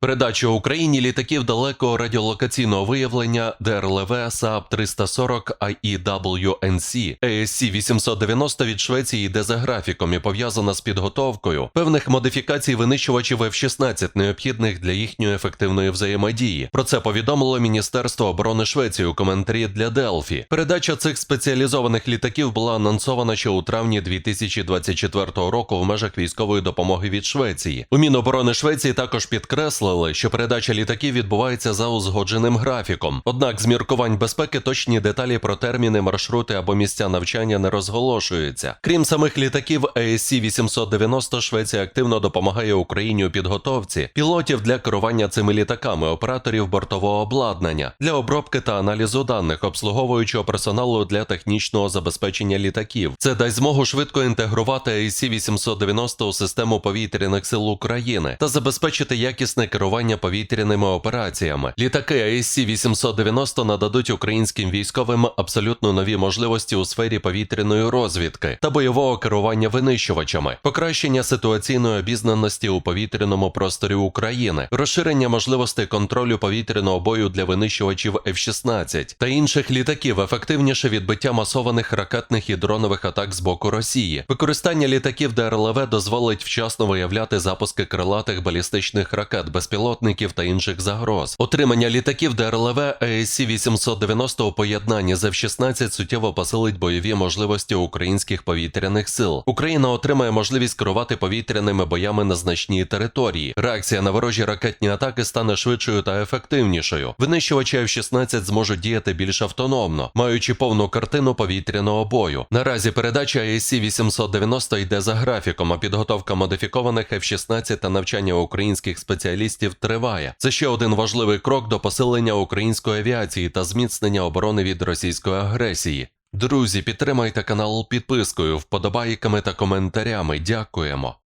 Передача Україні літаків далекого радіолокаційного виявлення ДРЛВ САП 340 IEWNC ASC 890 від Швеції йде за графіком і пов'язана з підготовкою певних модифікацій винищувачів F-16, необхідних для їхньої ефективної взаємодії. Про це повідомило Міністерство оборони Швеції у коментарі для Делфі. Передача цих спеціалізованих літаків була анонсована ще у травні 2024 року в межах військової допомоги від Швеції. У Міноборони Швеції також підкреслили, що передача літаків відбувається за узгодженим графіком. Однак з міркувань безпеки точні деталі про терміни, маршрути або місця навчання не розголошуються. Крім самих літаків, ASC 890 Швеція активно допомагає Україні у підготовці пілотів для керування цими літаками, операторів бортового обладнання для обробки та аналізу даних, обслуговуючого персоналу для технічного забезпечення літаків. Це дасть змогу швидко інтегрувати ASC 890 у систему повітряних сил України та забезпечити якісне керування повітряними операціями. Літаки ASC 890 нададуть українським військовим абсолютно нові можливості у сфері повітряної розвідки та бойового керування винищувачами, покращення ситуаційної обізнаності у повітряному просторі України, розширення можливостей контролю повітряного бою для винищувачів F-16 та інших літаків, ефективніше відбиття масованих ракетних і дронових атак з боку Росії. Використання літаків ДРЛВ дозволить вчасно виявляти запуски крилатих балістичних ракет, безпілотників та інших загроз. Отримання літаків ДРЛВ ASC 890 у поєднанні з F-16 суттєво посилить бойові можливості українських повітряних сил. Україна отримає можливість керувати повітряними боями на значній території. Реакція на ворожі ракетні атаки стане швидшою та ефективнішою. Винищувачі F-16 зможуть діяти більш автономно, маючи повну картину повітряного бою. Наразі передача ASC 890 йде за графіком, а підготовка модифікованих F-16 та навчання українських спеціалістів триває. Це ще один важливий крок до посилення української авіації та зміцнення оборони від російської агресії. Друзі, підтримайте канал підпискою, вподобайками та коментарями. Дякуємо.